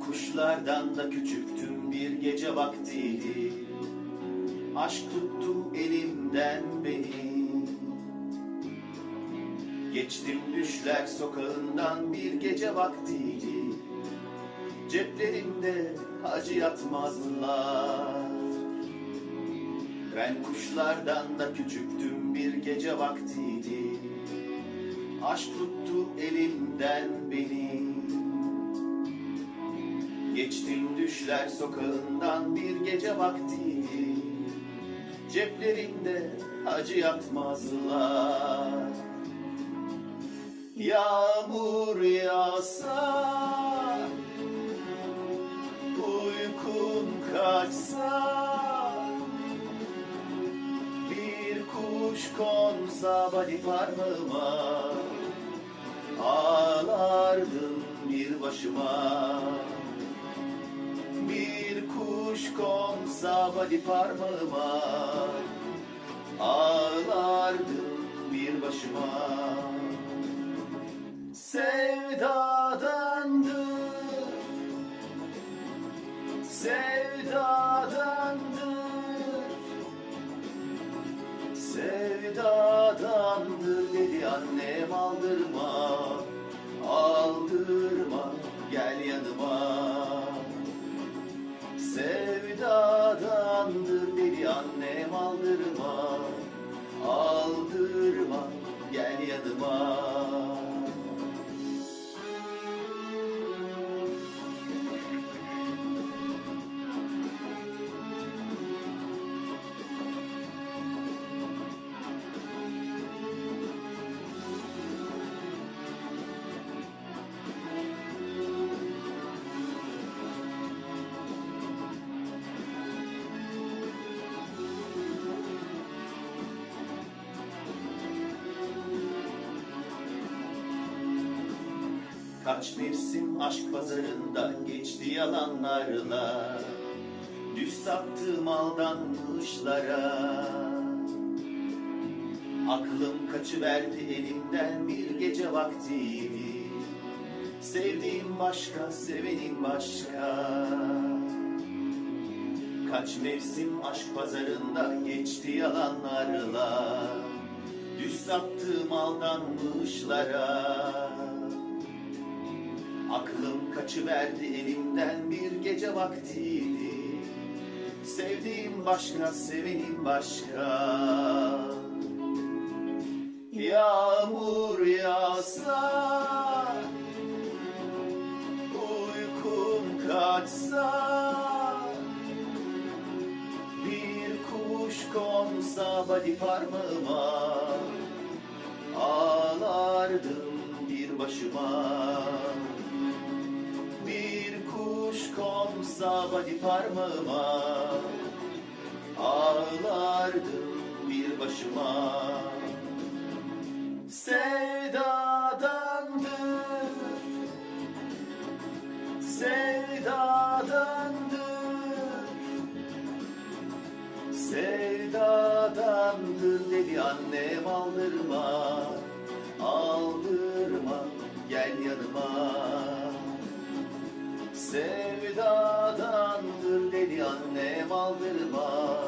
Kuşlardan da küçüktüm bir gece vaktiydi Aşk tuttu elimden beni. Geçtim düşler sokağından bir gece vaktiydi Ceplerimde hacı yatmazlar. Ben kuşlardan da küçüktüm bir gece vaktiydi Aşk tuttu elimden beni Geçtim düşler sokağından bir gece vaktiydi Ceplerimde hacı yatmazlar Yağmur yağsa Uykum kaçsa Bir kuş konsa body parmağıma. Ağlardım bir başıma body parmağıma Ağlardım bir başıma. Sevdadandır Sevdadandır Sevdadandır dedi annem Aldırma Kaç mevsim aşk pazarında geçti yalanlarla. Düz saptığım aldanmışlara. Aklım kaçıverdi elimden bir gece vaktiydi Sevdiğim başka, sevenim başka. Kaç mevsim aşk pazarında geçti yalanlarla. Düz saptığım aldanmışlara Aklım kaçıverdi elimden bir gece vaktiydi. Sevdiğim başka, sevenim başka. Yağmur yağsa Uykum kaçsa Bir kuş konsa body parmağıma Ağlardım bir başıma konsa body parmağıma. Ağlardım bir başıma. Sevdadandır Sevdadandır Sevdadandır dedi annem Aldırma mal bir bağ